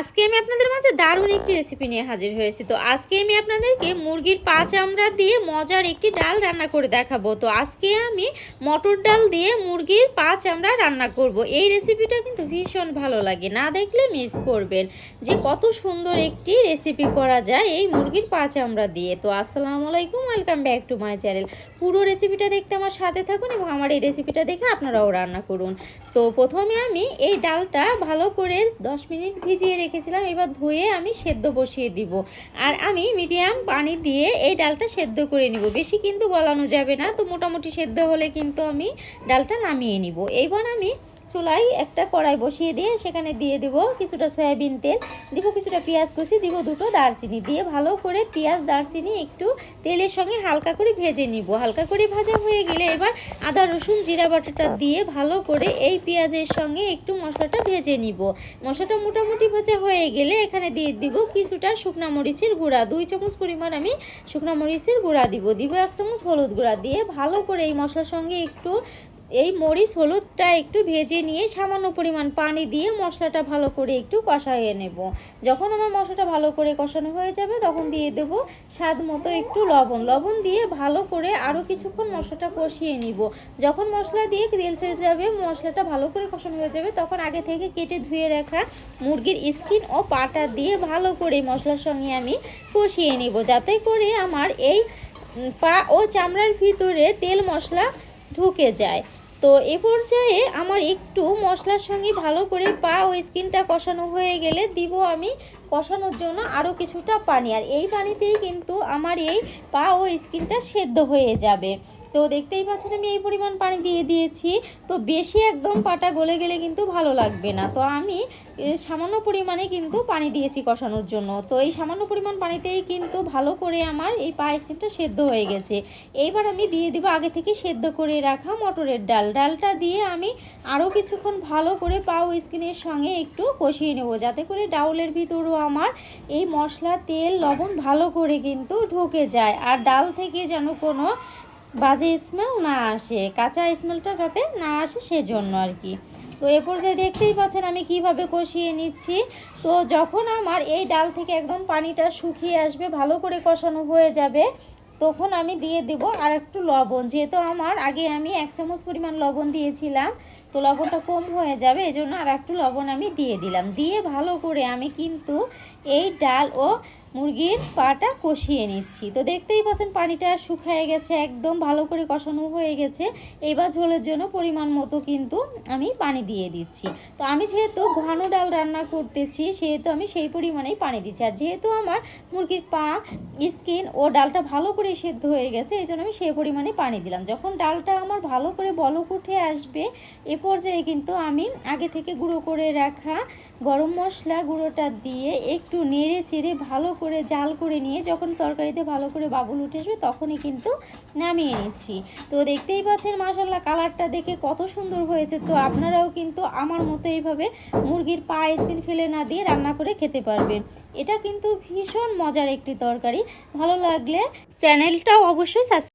আজকে আমি আপনাদের মাঝে দারুণ একটি রেসিপি নিয়ে হাজির হয়েছি। তো আজকে আমি আপনাদেরকে মুরগির পা চামড়া দিয়ে মজার একটি ডাল রান্না করে দেখাবো। তো আজকে আমি মটর ডাল দিয়ে মুরগির পা চামড়া রান্না করব। এই রেসিপিটা কিন্তু ভীষণ ভালো লাগে। না দেখলে মিস করবেন যে কত সুন্দর একটি রেসিপি করা যায় এই মুরগির পা চামড়া দিয়ে। তো আসসালামু আলাইকুম welcome back to my channel পুরো রেসিপিটা দেখতে আমার সাথে থাকুন এবং আমার এই রেসিপিটা দেখে আপনারাও রান্না করুন। তো প্রথমে আমি এই ডালটা ভালো করে 10 মিনিট ভিজিয়ে রেখেছিলাম, এবার ধুয়ে আমি সেদ্ধ বসিয়ে দিব। আর আমি মিডিয়াম পানি দিয়ে এই ডালটা সেদ্ধ করে নিব। বেশি কিন্তু গলানো যাবে না, তো মোটামুটি সেদ্ধ হলে কিন্তু আমি ডালটা নামিয়ে নিব। এবার আমি চুলায় একটা কড়াই বসিয়ে দিয়ে সেখানে দিয়ে দেব কিছুটা সয়াবিন তেল, দিব কিছুটা পেঁয়াজ কুচি, দিব দুটো দারচিনি। দিয়ে ভালো করে পেঁয়াজ, দারচিনি একটু তেলের সঙ্গে হালকা করে ভেজে নিব। হালকা করে ভাজা হয়ে গেলে এবার আদা, রসুন, জিরা বাটাটা দিয়ে ভালো করে এই পেঁয়াজের সঙ্গে একটু মশলাটা ভেজে নিব। মশলাটা মোটামুটি ভাজা হয়ে গেলে এখানে দিয়ে দিব কিছুটা শুকনা মরিচের গুঁড়া। দুই চামচ পরিমাণ আমি শুকনা মরিচের গুঁড়া দিব। দিব এক চামচ হলুদ গুঁড়া। দিয়ে ভালো করে এই মশলার সঙ্গে একটু এই মরিচ হলুদটা একটু ভেজে নিয়ে সামান্য পরিমাণ পানি দিয়ে মশলাটা ভালো করে একটু কষাইয়ে নেব। যখন আমার মশলাটা ভালো করে কষানো হয়ে যাবে, তখন দিয়ে দেবো স্বাদ মতো একটু লবণ। লবণ দিয়ে ভালো করে আরও কিছুক্ষণ মশলাটা কষিয়ে নিব। যখন মশলা দিয়ে তেল ছেড়ে যাবে, মশলাটা ভালো করে কষানো হয়ে যাবে, তখন আগে থেকে কেটে ধুয়ে রাখা মুরগির স্কিন ও পাটা দিয়ে ভালো করে মশলার সঙ্গে আমি কষিয়ে নিব। যাতে করে আমার এই পা ও চামড়ার ভিতরে তেল মশলা ঢুকে যায়। তো এ পর্যায়ে আমার একটু মশলার সঙ্গে ভালো করে পা ও স্কিনটা কষানো হয়ে গেলে দিব আমি কষানোর জন্য আরও কিছুটা পানি। আর এই পানিতেই কিন্তু আমার এই পা ও স্কিনটা সেদ্ধ হয়ে যাবে। তো দেখতেই পাচ্ছেন আমি এই পরিমাণ পানি দিয়ে দিয়েছি। তো বেশি একদম পাটা গলে গেলে কিন্তু ভালো লাগবে না। তো আমি সামান্য পরিমাণে কিন্তু পানি দিয়েছি কষানোর জন্য। তো এই সামান্য পরিমাণ পানিতেই কিন্তু ভালো করে আমার এই পা স্কিনটা সেদ্ধ হয়ে গেছে। এইবার আমি দিয়ে দিব আগে থেকে সেদ্ধ করে রাখা মটরের ডাল। ডালটা দিয়ে আমি আরও কিছুক্ষণ ভালো করে পাও স্কিনের সঙ্গে একটু কষিয়ে নেব। যাতে করে ডাউলের ভিতরও আমার এই মশলা, তেল, লবণ ভালো করে কিন্তু ঢুকে যায়। আর ডাল থেকে যেন কোনো বাজে স্মেল না আসে, কাঁচা স্মেলটা যাতে না আসে সেজন্য আর কি। তো এ পর্যায়ে দেখতেই পাচ্ছেন আমি কীভাবে কষিয়ে নিচ্ছি। তো যখন আমার এই ডাল থেকে একদম পানিটা শুকিয়ে আসবে, ভালো করে কষানো হয়ে যাবে, তখন আমি দিয়ে দেব আর একটু লবণ। যেহেতু আমার আগে আমি এক চামচ পরিমাণ লবণ দিয়েছিলাম, তো লবণটা কম হয়ে যাবে এই জন্য আর একটু লবণ আমি দিয়ে দিলাম। দিয়ে ভালো করে আমি কিন্তু এই ডাল ও মুরগির পাটা কষিয়ে নিচ্ছি। তো দেখতেই পাচ্ছেন পানিটা শুকিয়ে গেছে, একদম ভালো করে কষানো হয়ে গেছে। এবার ঝোলের জন্য পরিমাণ মতো কিন্তু আমি পানি দিয়ে দিচ্ছি। তো আমি যেহেতু ঘন ডাল রান্না করতেছি, সেহেতু আমি সেই পরিমাণেই পানি দিচ্ছি। আর যেহেতু আমার মুরগির পা, স্কিন ও ডালটা ভালো করে সেদ্ধ হয়ে গেছে, এই জন্য আমি সেই পরিমাণে পানি দিলাম। যখন ডালটা আমার ভালো করে বলক উঠে আসবে, এ পর্যায়ে কিন্তু আমি আগে থেকে গুঁড়ো করে রাখা গরম মশলা গুঁড়োটা দিয়ে একটু নেড়ে চেড়ে ভালো করে জাল করে নিয়ে যখন তরকারিতে ভালো করে বাবুল উঠে আসবে, তখনই কিন্তু নামিয়ে নিচ্ছি। তো দেখতেই পাচ্ছেন মাসাল্লাহ কালারটা দেখে কত সুন্দর হয়েছে। তো আপনারাও কিন্তু আমার মতো এইভাবে মুরগির পা স্কিন ফেলে না দিয়ে রান্না করে খেতে পারবেন। এটা কিন্তু ভীষণ মজার একটি তরকারি। ভালো লাগলে চ্যানেলটাও অবশ্যই সাবস্ক্রাইব